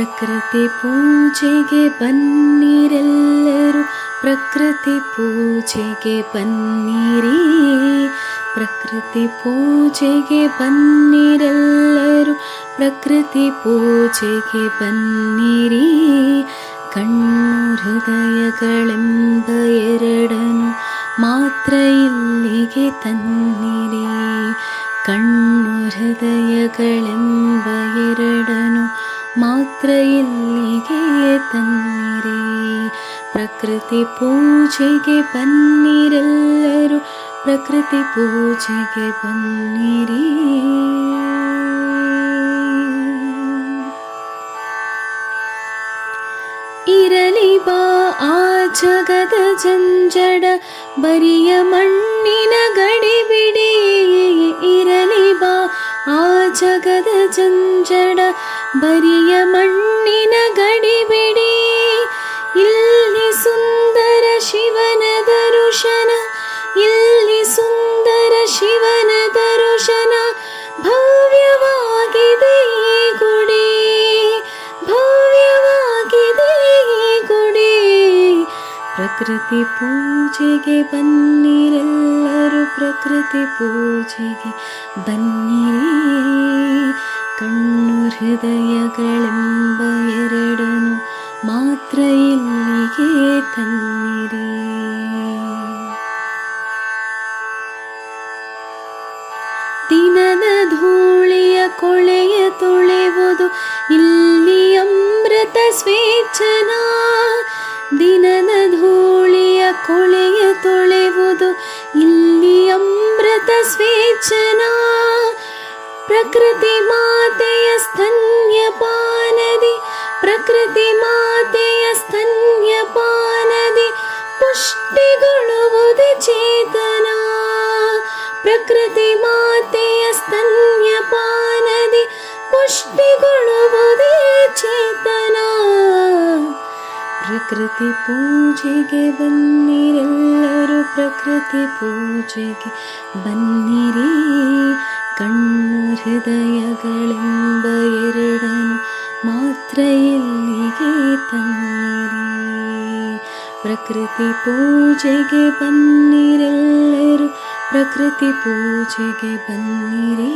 ಪ್ರಕೃತಿ ಪೂಜೆಗೆ ಬನ್ನಿರೆಲ್ಲರೂ ಪ್ರಕೃತಿ ಪೂಜೆಗೆ ಬನ್ನಿರಿ. ಪ್ರಕೃತಿ ಪೂಜೆಗೆ ಬನ್ನಿರೆಲ್ಲರೂ ಪ್ರಕೃತಿ ಪೂಜೆಗೆ ಬನ್ನಿರಿ. ಕಣ್ಣು ಹೃದಯಗಳೆಂಬ ಎರಡನು ಮಾತ್ರ ಇಲ್ಲಿಗೆ ತನ್ನಿರಿ. ಕಣ್ಣು ಹೃದಯಗಳೆಂಬ ಮಾತ್ರ ಇಲ್ಲಿಗೆ ತನ್ನಿರಿ ಪ್ರಕೃತಿ ಪೂಜೆಗೆ ಬನ್ನಿರೆಲ್ಲರೂ ಪ್ರಕೃತಿ ಪೂಜೆಗೆ ಬನ್ನಿರಿ ಇರಲಿ ಬಾ ಆ ಜಗದ ಜಂಜಡ ಬರಿಯ ಮಣ್ಣಿನ ಗಡಿ ಬಿಡಿ ಇರಲಿ ಬಾ ಆ ಜಗದ ಜಂಜಡ ಬರಿಯ ಮಣ್ಣಿನ ಗಡಿಬಿಡಿ. ಇಲ್ಲಿ ಸುಂದರ ಶಿವನ ದರುಶನ, ಇಲ್ಲಿ ಸುಂದರ ಶಿವನ ದರುಶನ. ಭವ್ಯವಾಗಿದೆ ಈ ಗುಡಿ, ಭವ್ಯವಾಗಿದೆ ಈ ಗುಡಿ. ಪ್ರಕೃತಿ ಪೂಜೆಗೆ ಬನ್ನಿರೆಲ್ಲರೂ ಪ್ರಕೃತಿ ಪೂಜೆಗೆ ಬನ್ನಿರಿ ಮಾತ್ರ ಇಲ್ಲಿಗೆ ತನ್ನಿರಿ. ದಿನದ ಧೂಳಿಯ ಕೊಳೆಯ ತೊಳೆವುದು ಇಲ್ಲಿ ಅಮೃತ ಸ್ವೇಚ್ಛನ. ದಿನದ ಧೂಳಿಯ ಕೊಳೆಯ ತೊಳೆವುದು ಇಲ್ಲಿ ಅಮೃತ ಸ್ವೇಚ್ಛನ. ಪ್ರಕೃತಿ ಮಾತೆಯ ಸ್ತನ್ಯಪಾನದಿ, ಪ್ರಕೃತಿ ಮಾತೆಯ ಪುಷ್ಟಿಗೊಳ್ಳುವುದೇ ಚೇತನ ಪ್ರಕೃತಿ ಮಾತೆಯ ಸ್ತನ್ಯಪಾನದಿ ಪುಷ್ಟಿಗೊಳ್ಳುವುದೇ ಚೇತನ ಪ್ರಕೃತಿ ಪೂಜೆಗೆ ಬನ್ನಿರೆಲ್ಲರೂ ಪ್ರಕೃತಿ ಪೂಜೆಗೆ ಬನ್ನಿರಿ ಕಣ್ಣು ಹೃದಯಗಳೆಂಬ ಎರಡನು ಮಾತ್ರ ಇಲ್ಲಿಗೆ ಪ್ರಕೃತಿ ಪೂಜೆಗೆ ಬನ್ನಿರೆಲ್ಲರೂ ಪ್ರಕೃತಿ ಪೂಜೆಗೆ ಬನ್ನಿರಿ